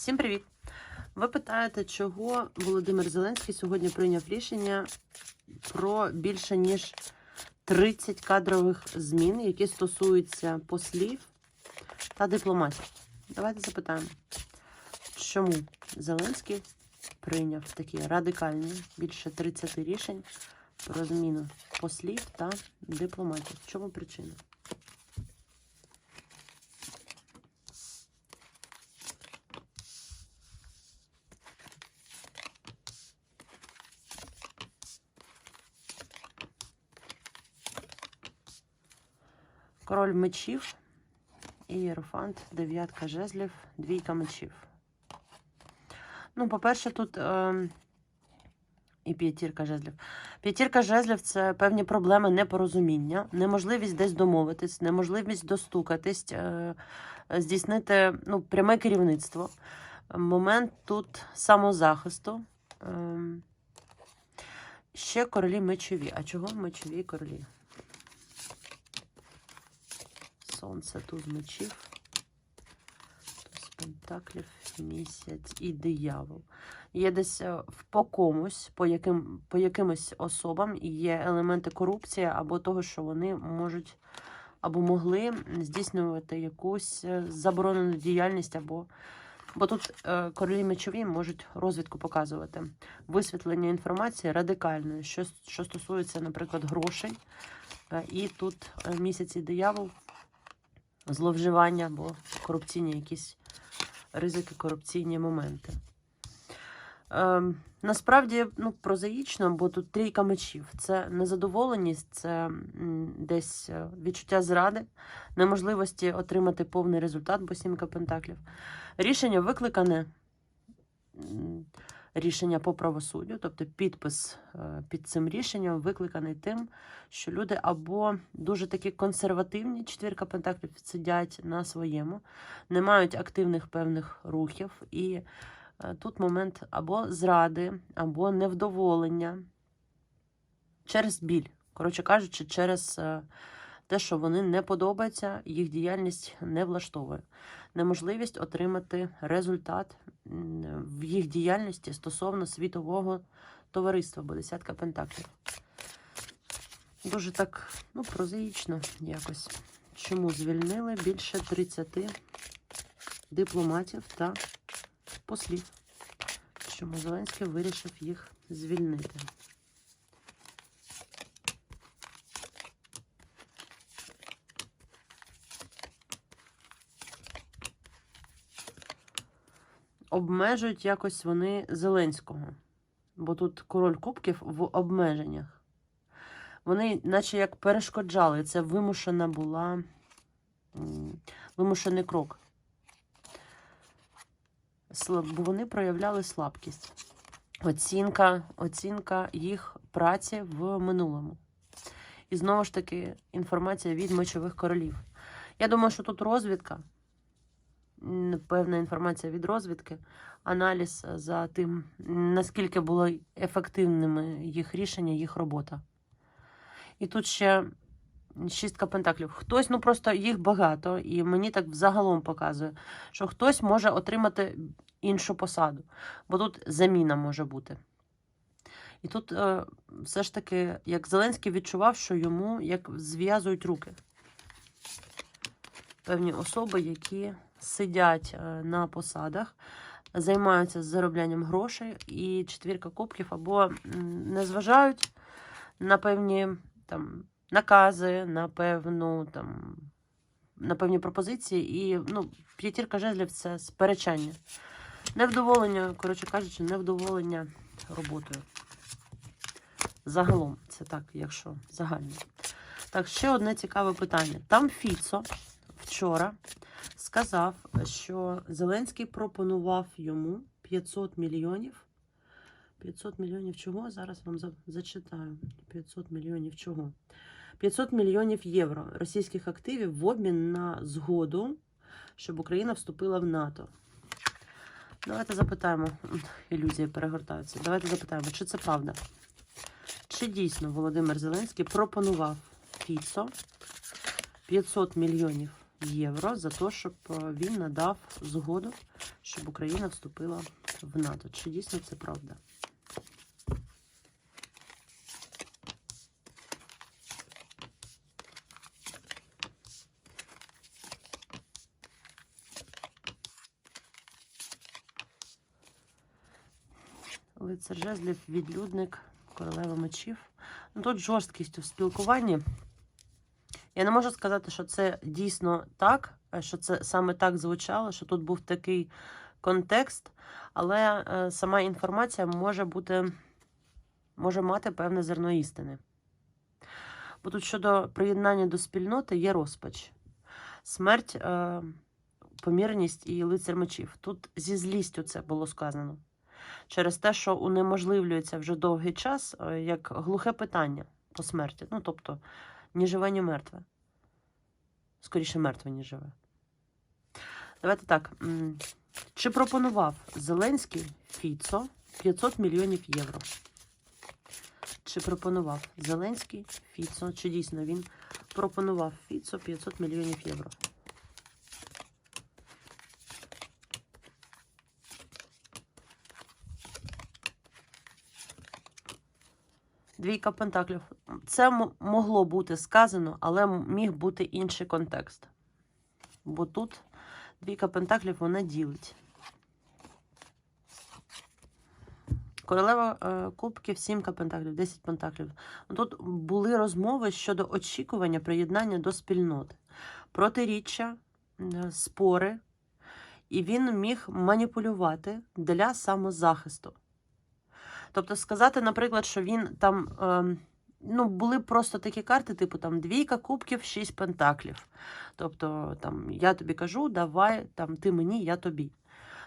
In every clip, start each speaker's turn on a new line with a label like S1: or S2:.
S1: Всім привіт! Ви питаєте, чого Володимир Зеленський сьогодні прийняв рішення про більше ніж 30 кадрових змін, які стосуються послів та дипломатів. Давайте запитаємо, чому Зеленський прийняв такі радикальні більше 30 рішень про зміну послів та дипломатів. В чому причина? Король мечів, ієрофант, дев'ятка жезлів, двійка мечів. Ну, по-перше, тут е, і п'ятірка жезлів. П'ятірка жезлів це певні проблеми непорозуміння, неможливість десь домовитись, неможливість достукатись, е, здійснити ну, пряме керівництво. Момент тут самозахисту. Е, ще королі мечові. А чого мечові королі? Сонце тут мечів. Туз пентаклів, місяць і диявол. Є десь е, по комусь, по, яким, по якимось особам є елементи корупції або того, що вони можуть або могли здійснювати якусь е, заборонену діяльність, або бо тут е, королі мечові можуть розвідку показувати. Висвітлення інформації радикальної, що, що стосується, наприклад, грошей. Е, І тут е, місяць і диявол зловживання або корупційні якісь ризики, корупційні моменти. Ем, насправді, ну, прозаїчно, бо тут трійка мечів. Це незадоволеність, це десь е, відчуття зради, неможливості отримати повний результат, бо сімка пентаклів. Рішення викликане. Рішення по правосуддю, тобто підпис е, під цим рішенням викликаний тим, що люди або дуже такі консервативні, четвірка пентаклів сидять на своєму, не мають активних певних рухів. І е, тут момент або зради, або невдоволення через біль. Коротше кажучи, через е, те, що вони не подобаються, їх діяльність не влаштовує. Неможливість отримати результат в їх діяльності стосовно світового товариства, бо десятка пентаклів. Дуже так, ну, прозаїчно якось. Чому звільнили більше 30 дипломатів та послів? Чому Зеленський вирішив їх звільнити? Обмежують якось вони Зеленського, бо тут король кубків в обмеженнях. Вони, наче як перешкоджали, це вимушена була вимушений крок. Бо вони проявляли слабкість. Оцінка, оцінка їх праці в минулому. І знову ж таки інформація від мечових королів. Я думаю, що тут розвідка, певна інформація від розвідки, аналіз за тим, наскільки було ефективними їх рішення, їх робота. І тут ще шістка пентаклів. Хтось, ну просто їх багато, і мені так взагалом показує, що хтось може отримати іншу посаду, бо тут заміна може бути. І тут е, все ж таки, як Зеленський відчував, що йому як зв'язують руки. Певні особи, які сидять е, на посадах, займаються зароблянням грошей, і четвірка кубків або не зважають на певні там накази, на певну там на певні пропозиції, і ну, п'ятірка жезлів це сперечання. Невдоволення, коротше кажучи, невдоволення роботою. Загалом, це так, якщо загально. Так, ще одне цікаве питання. Там Фіцо вчора сказав, що Зеленський пропонував йому 500 мільйонів. 500 мільйонів чого? Зараз вам зачитаю. 500 мільйонів чого? 500 мільйонів євро російських активів в обмін на згоду, щоб Україна вступила в НАТО. Давайте запитаємо. Ілюзії перегортаються. Давайте запитаємо, чи це правда? Чи дійсно Володимир Зеленський пропонував Фіцо 500 мільйонів євро за те, щоб е, він надав згоду, щоб Україна вступила в НАТО. Чи дійсно це правда? Лицар жезлів, відлюдник, королева мечів. Ну, тут жорсткість у спілкуванні. Я не можу сказати, що це дійсно так, е, що це саме так звучало, що тут був такий контекст, але е, сама інформація може бути, може мати певне зерно істини. Бо тут щодо приєднання до спільноти є розпач, смерть, е, помірність і лицар мечів. Тут зі злістю це було сказано. Через те, що унеможливлюється вже довгий час, як глухе питання по смерті. Ну, тобто, ні живе, ні мертве. Скоріше мертве, ніж живе. Давайте так. Чи пропонував Зеленський Фіцо 500 мільйонів євро? Чи пропонував Зеленський Фіцо? Чи дійсно він пропонував Фіцо 500 мільйонів євро? Двійка пентаклів. Це могло бути сказано, але міг бути інший контекст. Бо тут двійка пентаклів вона ділить. Королева е, кубків, сімка пентаклів, 10 пентаклів. Тут були розмови щодо очікування приєднання до спільноти, протиріччя, е, спори, і він міг маніпулювати для самозахисту. Тобто сказати, наприклад, що він там. Ну, були просто такі карти, типу там двійка кубків, шість пентаклів. Тобто, там я тобі кажу, давай там ти мені, я тобі.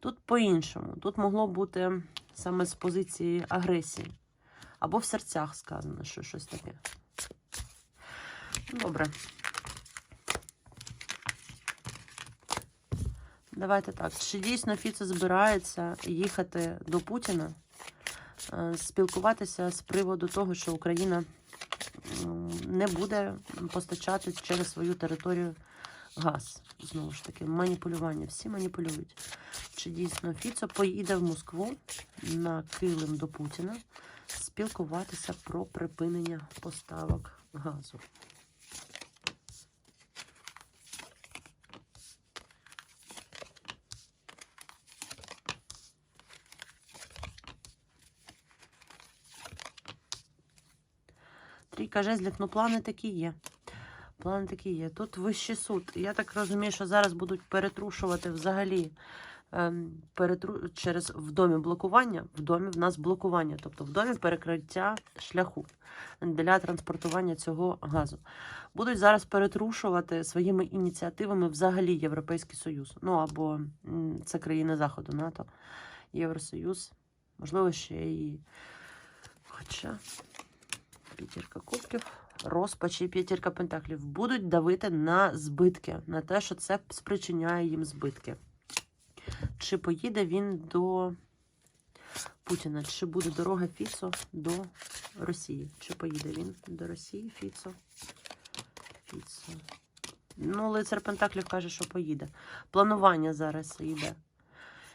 S1: Тут по-іншому. Тут могло бути саме з позиції агресії. Або в серцях сказано, що щось таке. Добре. Давайте так. Чи дійсно Фіце збирається їхати до Путіна? Е, спілкуватися з приводу того, що Україна не буде постачати через свою територію газ. Знову ж таки, маніпулювання. Всі маніпулюють. Чи дійсно Фіцо поїде в Москву на килим до Путіна спілкуватися про припинення поставок газу? Трійка жезлів, ну плани такі є. Плани такі є. Тут вищий суд. Я так розумію, що зараз будуть перетрушувати взагалі ем, перетру... через в домі блокування. В домі в нас блокування, тобто в домі перекриття шляху для транспортування цього газу. Будуть зараз перетрушувати своїми ініціативами взагалі Європейський Союз. Ну або це країни Заходу, НАТО, Євросоюз, можливо, ще і. Хоча. П'ятірка кубків, розпач і п'ятірка пентаклів будуть давити на збитки, на те, що це спричиняє їм збитки. Чи поїде він до Путіна? Чи буде дорога Фіцо до Росії? Чи поїде він до Росії? Фіцо? Фіцо. Ну, лицар Пентаклів каже, що поїде. Планування зараз йде.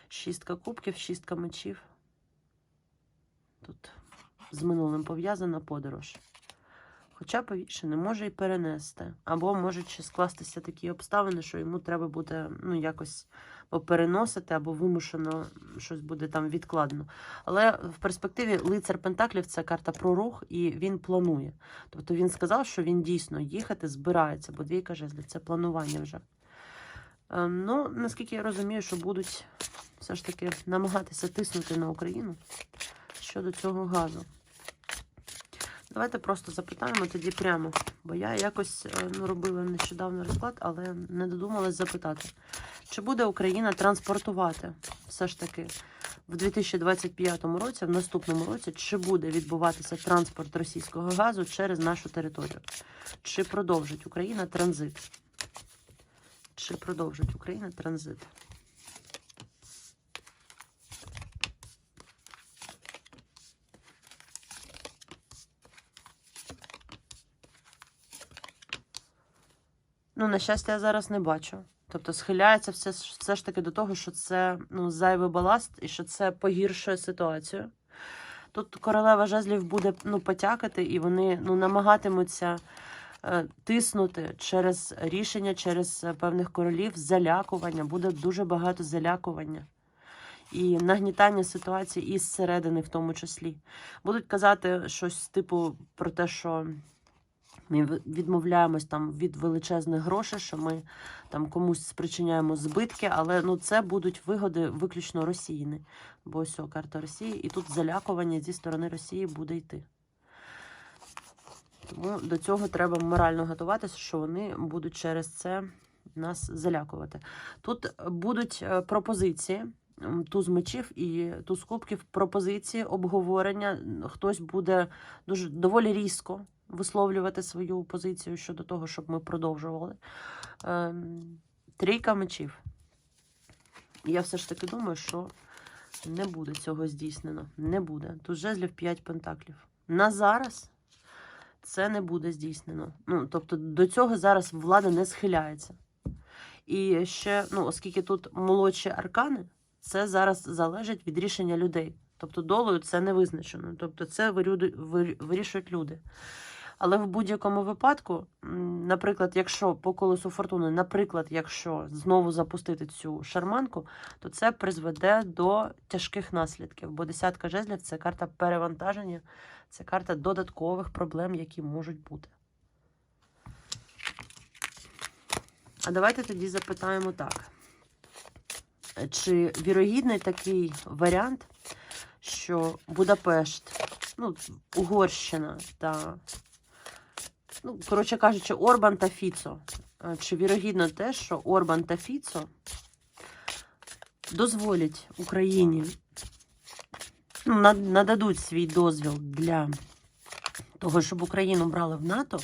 S1: Шістка кубків, шістка мечів. Тут з минулим пов'язана подорож. Хоча повіше не може і перенести. Або можуть ще скластися такі обставини, що йому треба буде ну, якось переносити, або вимушено щось буде там відкладено. Але в перспективі лицар Пентаклів це карта про рух, і він планує. Тобто він сказав, що він дійсно їхати збирається, бо двійка жезлів це планування вже. Е, Ну, наскільки я розумію, що будуть все ж таки намагатися тиснути на Україну щодо цього газу. Давайте просто запитаємо тоді прямо, бо я якось е, ну, робила нещодавно розклад, але не додумалась запитати, чи буде Україна транспортувати все ж таки в 2025 році, в наступному році, чи буде відбуватися транспорт російського газу через нашу територію? Чи продовжить Україна транзит? Чи продовжить Україна транзит? Ну, на щастя, я зараз не бачу. Тобто схиляється все, все ж таки до того, що це ну, зайвий баласт і що це погіршує ситуацію. Тут королева жезлів буде ну, потякати, і вони ну, намагатимуться е, тиснути через рішення, через е, певних королів, залякування. Буде дуже багато залякування і нагнітання ситуації із середини, в тому числі. Будуть казати щось типу про те, що ми відмовляємось там від величезних грошей, що ми там комусь спричиняємо збитки, але ну це будуть вигоди виключно Росіїни. Бо ось о, карта Росії, і тут залякування зі сторони Росії буде йти. Тому до цього треба морально готуватися, що вони будуть через це нас залякувати. Тут будуть е, пропозиції. Туз мечів і туз кубків пропозиції, обговорення. Хтось буде дуже доволі різко висловлювати свою позицію щодо того, щоб ми продовжували. Ем, трійка мечів. Я все ж таки думаю, що не буде цього здійснено. Не буде. Тут жезлів 5 пентаклів. На зараз це не буде здійснено. Ну, тобто до цього зараз влада не схиляється. І ще, ну, оскільки тут молодші аркани, це зараз залежить від рішення людей. Тобто долею це не визначено. Тобто це вирішують люди. Але в будь-якому випадку, наприклад, якщо по колесу фортуни, наприклад, якщо знову запустити цю шарманку, то це призведе до тяжких наслідків. Бо десятка жезлів це карта перевантаження, це карта додаткових проблем, які можуть бути. А давайте тоді запитаємо так. Чи вірогідний такий варіант, що Будапешт, ну, Угорщина та, ну, коротше кажучи, Орбан та Фіцо. Е, Чи вірогідно те, що Орбан та Фіцо дозволять Україні, ну, нададуть свій дозвіл для того, щоб Україну брали в НАТО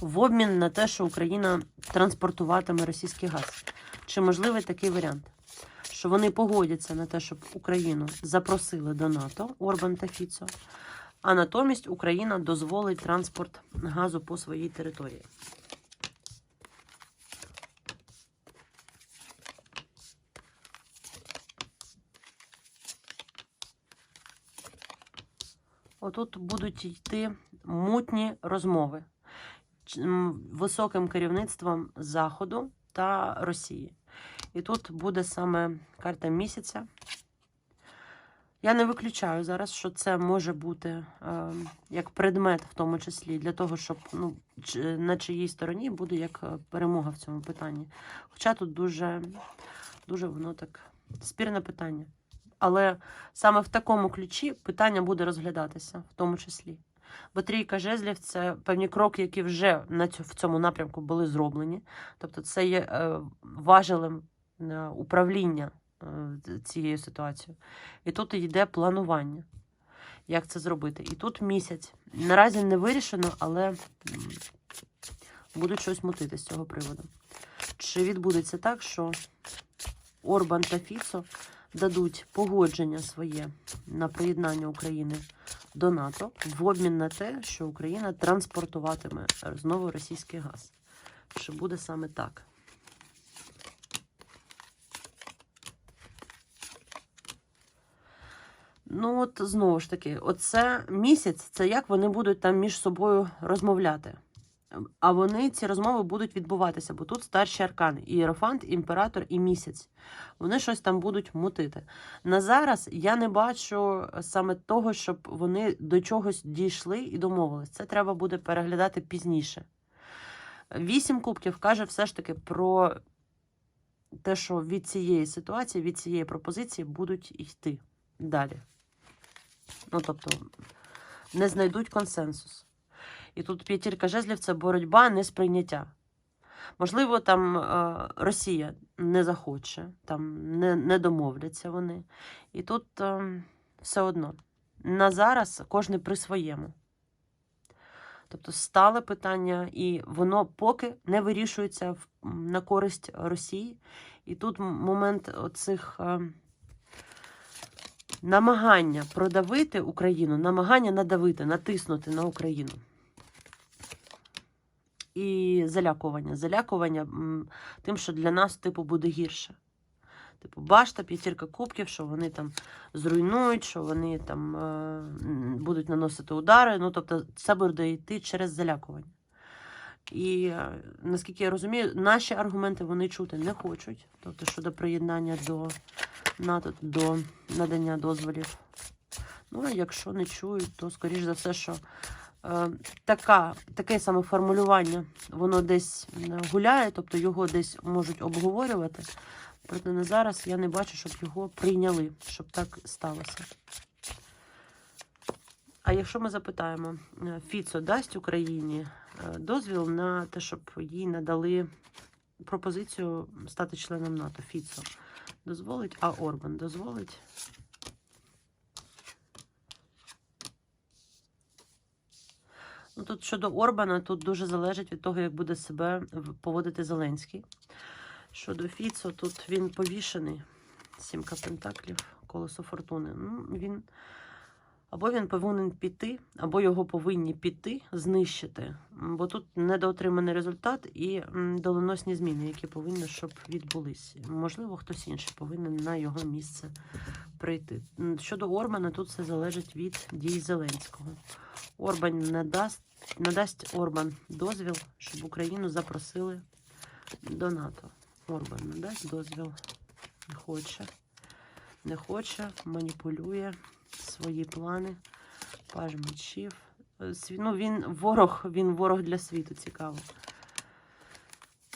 S1: в обмін на те, що Україна транспортуватиме російський газ. Чи можливий такий варіант? Що вони погодяться на те, щоб Україну запросили до НАТО Орбан та Фіцо, а натомість Україна дозволить транспорт газу по своїй території. Отут будуть йти мутні розмови високим керівництвом Заходу та Росії. І тут буде саме карта місяця. Я не виключаю зараз, що це може бути е, як предмет, в тому числі, для того, щоб ну, на чиїй стороні буде як е, перемога в цьому питанні. Хоча тут дуже, дуже воно так спірне питання. Але саме в такому ключі питання буде розглядатися, в тому числі. Бо трійка жезлів це певні кроки, які вже на цю, в цьому напрямку були зроблені. Тобто це є е, важелем е, управління цією ситуацією. І тут йде планування, як це зробити. І тут місяць. Наразі не вирішено, але будуть щось мутити з цього приводу. Чи відбудеться так, що Орбан та Фіцо дадуть погодження своє на приєднання України до НАТО в обмін на те, що Україна транспортуватиме знову російський газ. Чи буде саме так? Ну, от знову ж таки, оце місяць це як вони будуть там між собою розмовляти. А вони ці розмови будуть відбуватися, бо тут старші аркани: ієрофант, імператор і місяць. Вони щось там будуть мутити. На зараз я не бачу саме того, щоб вони до чогось дійшли і домовились. Це треба буде переглядати пізніше. Вісім кубків каже все ж таки про те, що від цієї ситуації, від цієї пропозиції будуть йти далі. Ну, тобто, не знайдуть консенсус. І тут п'ятірка жезлів це боротьба, не сприйняття. Можливо, там е, Росія не захоче, там не, не домовляться вони. І тут е, все одно на зараз кожен при своєму. Тобто стале питання, і воно поки не вирішується на користь Росії. І тут момент оцих е, намагання продавити Україну, намагання надавити, натиснути на Україну. і залякування. Залякування тим, що для нас, типу, буде гірше. Типу, башта, п'ятірка кубків, що вони там зруйнують, що вони там е, будуть наносити удари. Ну, тобто, це буде йти через залякування. І е, наскільки я розумію, наші аргументи вони чути не хочуть. Тобто щодо приєднання до НАТО, до надання дозволів. Ну, а якщо не чують, то скоріш за все, що е, така, таке саме формулювання, воно десь е, гуляє, тобто його десь можуть обговорювати. Проте на зараз я не бачу, щоб його прийняли, щоб так сталося. А якщо ми запитаємо, е, Фіцо дасть Україні дозвіл на те, щоб їй надали пропозицію стати членом НАТО? Фіцо дозволить, а Орбан дозволить? Ну, тут щодо Орбана, тут дуже залежить від того, як буде себе поводити Зеленський. Щодо Фіцо, тут він повішений. Сімка пентаклів, колесо фортуни. Ну, він або він повинен піти, або його повинні піти, знищити. Бо тут недоотриманий результат і доленосні зміни, які повинні, щоб відбулись. Можливо, хтось інший повинен на його місце прийти. Щодо Орбана, тут все залежить від дій Зеленського. Орбан не дасть, Орбан дозвіл, щоб Україну запросили до НАТО. Орбан не дасть дозвіл. Не хоче. Не хоче, маніпулює свої плани. Паж мечів. Ну, він ворог, він ворог для світу, цікаво.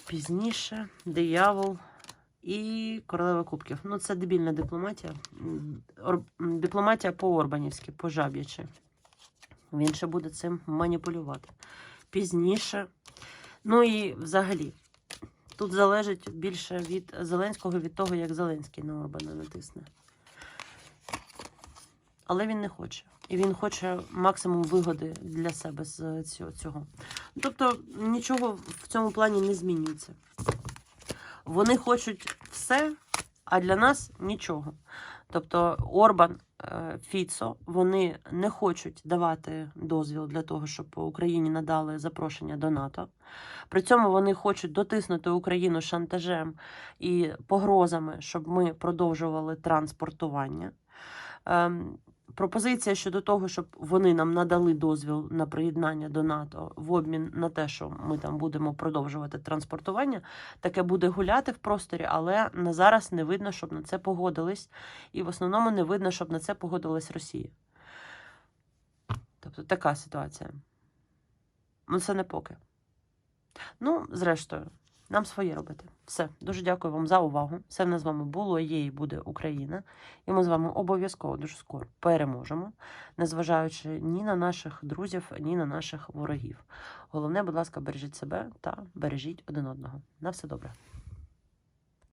S1: Пізніше, диявол і королева кубків. Ну, це дебільна дипломатія. Дипломатія по-орбанівськи, по-жаб'ячи. Він ще буде цим маніпулювати. Пізніше. Ну і взагалі, тут залежить більше від Зеленського, від того, як Зеленський на Орбана натисне. Але він не хоче. І він хоче максимум вигоди для себе з цього-. Тобто нічого в цьому плані не змінюється. Вони хочуть все, а для нас нічого. Тобто Орбан, е, Фіцо, вони не хочуть давати дозвіл для того, щоб Україні надали запрошення до НАТО. При цьому вони хочуть дотиснути Україну шантажем і погрозами, щоб ми продовжували транспортування. Ем, пропозиція щодо того, щоб вони нам надали дозвіл на приєднання до НАТО в обмін на те, що ми там будемо продовжувати транспортування, таке буде гуляти в просторі, але на зараз не видно, щоб на це погодились. І в основному не видно, щоб на це погодилась Росія. Тобто така ситуація. Ну, це не поки. Ну, зрештою, нам своє робити. Все. Дуже дякую вам за увагу. Все в нас з вами було, є і буде Україна. І ми з вами обов'язково дуже скоро переможемо, незважаючи ні на наших друзів, ні на наших ворогів. Головне, будь ласка, бережіть себе та бережіть один одного. На все добре.